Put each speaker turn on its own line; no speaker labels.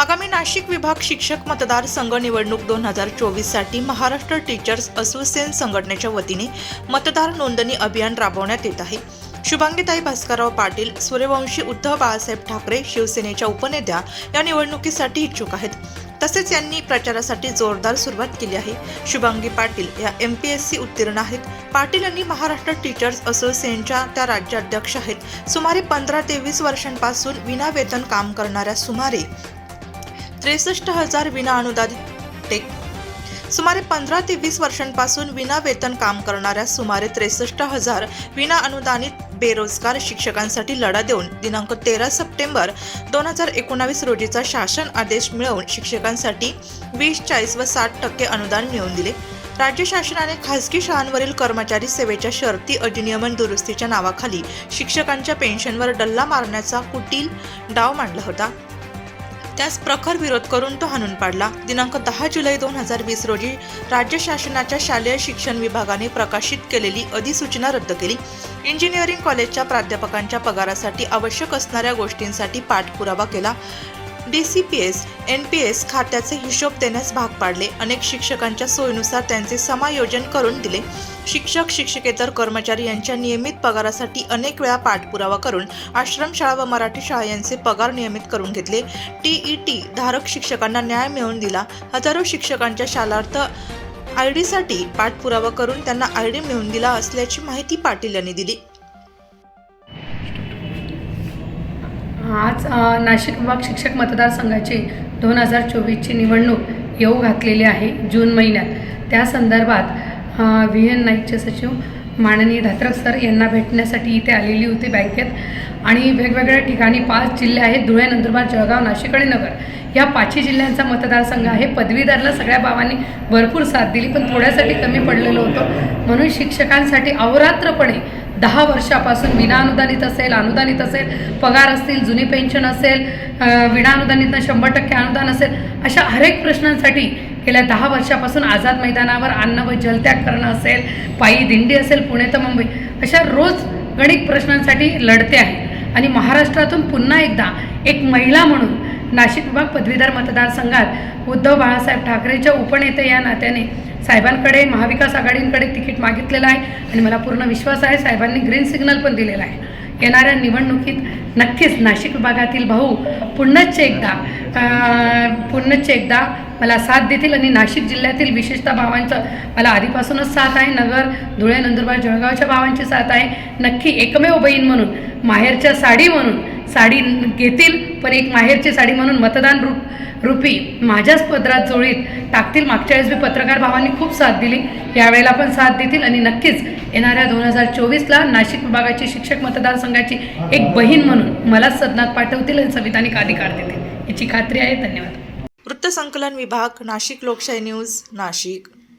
आगामी नाशिक विभाग शिक्षक मतदार संघ निवडणूक दोन हजार चोवीससाठी महाराष्ट्र टीचर्स असोसिएशन संघटनेच्या वतीने मतदार नोंदणी अभियान राबवण्यात येत आहे. शुभांगीताई भास्करराव पाटील सूर्यवंशी उद्धव बाळासाहेब ठाकरे शिवसेनेच्या उपनेत्या या निवडणुकीसाठी इच्छुक आहेत. तसेच यांनी प्रचारासाठी जोरदार सुरुवात केली आहे. शुभांगी पाटील या एम पी एस सी उत्तीर्ण आहेत. पाटील यांनी महाराष्ट्र टीचर्स असोसिएशनच्या त्या राज्याध्यक्ष आहेत. सुमारे पंधरा ते वीस वर्षांपासून विनावेतन काम करणाऱ्या सुमारे त्रेसष्ट हजार विना अनुदानित टेक सुमारे पंधरा ते वीस वर्षांपासून विना वेतन काम करणाऱ्या सुमारे त्रेसष्ट हजार विना अनुदानित बेरोजगार शिक्षकांसाठी लढा देऊन दिनांक तेरा सप्टेंबर दोन हजार एकोणावीस रोजीचा शासन आदेश मिळवून शिक्षकांसाठी वीस चाळीस व साठ टक्के अनुदान मिळवून दिले. राज्य शासनाने खासगी शाळांवरील कर्मचारी सेवेच्या शर्ती अधिनियमन दुरुस्तीच्या नावाखाली शिक्षकांच्या पेन्शनवर डल्ला मारण्याचा कुटील डाव मांडला होता. त्यास प्रखर विरोध करून तो हाणून पाडला. दिनांक दहा जुलै दोन हजार वीस रोजी राज्य शासनाच्या शालेय शिक्षण विभागाने प्रकाशित केलेली अधिसूचना रद्द केली. इंजिनिअरिंग कॉलेजच्या प्राध्यापकांच्या पगारासाठी आवश्यक असणाऱ्या गोष्टींसाठी पाठपुरावा केला. D C P S N P S खात्याचे हिशोब देण्यास भाग पाडले. अनेक शिक्षकांच्या सोयीनुसार त्यांचे समायोजन करून दिले. शिक्षक शिक्षकेतर कर्मचारी यांच्या नियमित पगारासाठी अनेक वेळा पाठपुरावा करून आश्रमशाळा व मराठी शाळा यांचे पगार नियमित करून घेतले. टी ई टी धारक शिक्षकांना न्याय मिळवून दिला. हजारो शिक्षकांच्या शालार्थ आय डीसाठी पाठपुरावा करून त्यांना आय डी मिळवून दिला असल्याची माहिती पाटील यांनी दिली.
आज नाशिक विभाग शिक्षक मतदारसंघाची दोन हजार चोवीसची निवडणूक येऊ घातलेली आहे जून महिन्यात. त्या संदर्भात व्ही एन नाईकचे सचिव माननीय धात्रक सर यांना भेटण्यासाठी इथे आलेली होती बँकेत आणि वेगवेगळ्या ठिकाणी पाच जिल्हे आहेत. धुळे नंदुरबार जळगाव नाशिक आणि नगर. या पाचही जिल्ह्यांचा मतदारसंघ आहे. पदवीधरला सगळ्या भावांनी भरपूर साथ दिली पण थोड्यासाठी कमी पडलेलं होतं. म्हणून शिक्षकांसाठी अवरात्रपणे दहा वर्षापासून विनाअनुदानित असेल अनुदानित असेल पगार असतील जुनी पेन्शन असेल अ, विनाअनुदानित शंभर टक्के अनुदान असेल अशा हरेक प्रश्नांसाठी गेल्या दहा वर्षापासून आझाद मैदानावर अन्न व जलत्याग करणं असेल पायी दिंडी असेल पुणे तर मुंबई अशा रोज गणित प्रश्नांसाठी लढते आहे आणि महाराष्ट्रातून पुन्हा एकदा एक महिला म्हणून नाशिक विभाग पदवीधर मतदारसंघात उद्धव बाळासाहेब ठाकरेच्या उपनेते या नात्याने साहेबांकडे महाविकास आघाडींकडे तिकीट मागितलेलं आहे आणि मला पूर्ण विश्वास आहे साहेबांनी ग्रीन सिग्नल पण दिलेला आहे. येणाऱ्या निवडणुकीत नक्कीच नाशिक विभागातील भाऊ पुन्हाच एकदा पुन्हाच एकदा मला साथ देतील आणि नाशिक जिल्ह्यातील विशेषतः भावांचं मला आधीपासूनच साथ आहे. नगर धुळे नंदुरबार जळगावच्या भावांची साथ आहे. नक्की एकमेव बहीण म्हणून माहेरच्या साडी म्हणून साडी घेतील पण एक माहेरची साडी म्हणून मतदान रूप रूपी माझ्याच पदरात जोळीत टाकतील. मागच्या वेळेस मी पत्रकार भावांनी खूप साथ दिली. यावेळेला पण साथ देतील आणि नक्कीच येणाऱ्या दोन हजार चोवीसला नाशिक विभागाची शिक्षक मतदारसंघाची एक बहीण म्हणून मलाच सदनात पाठवतील आणि संविधानिक अधिकार देतील. याची खात्री आहे. धन्यवाद.
वृत्तसंकलन विभाग नाशिक लोकशाही न्यूज नाशिक.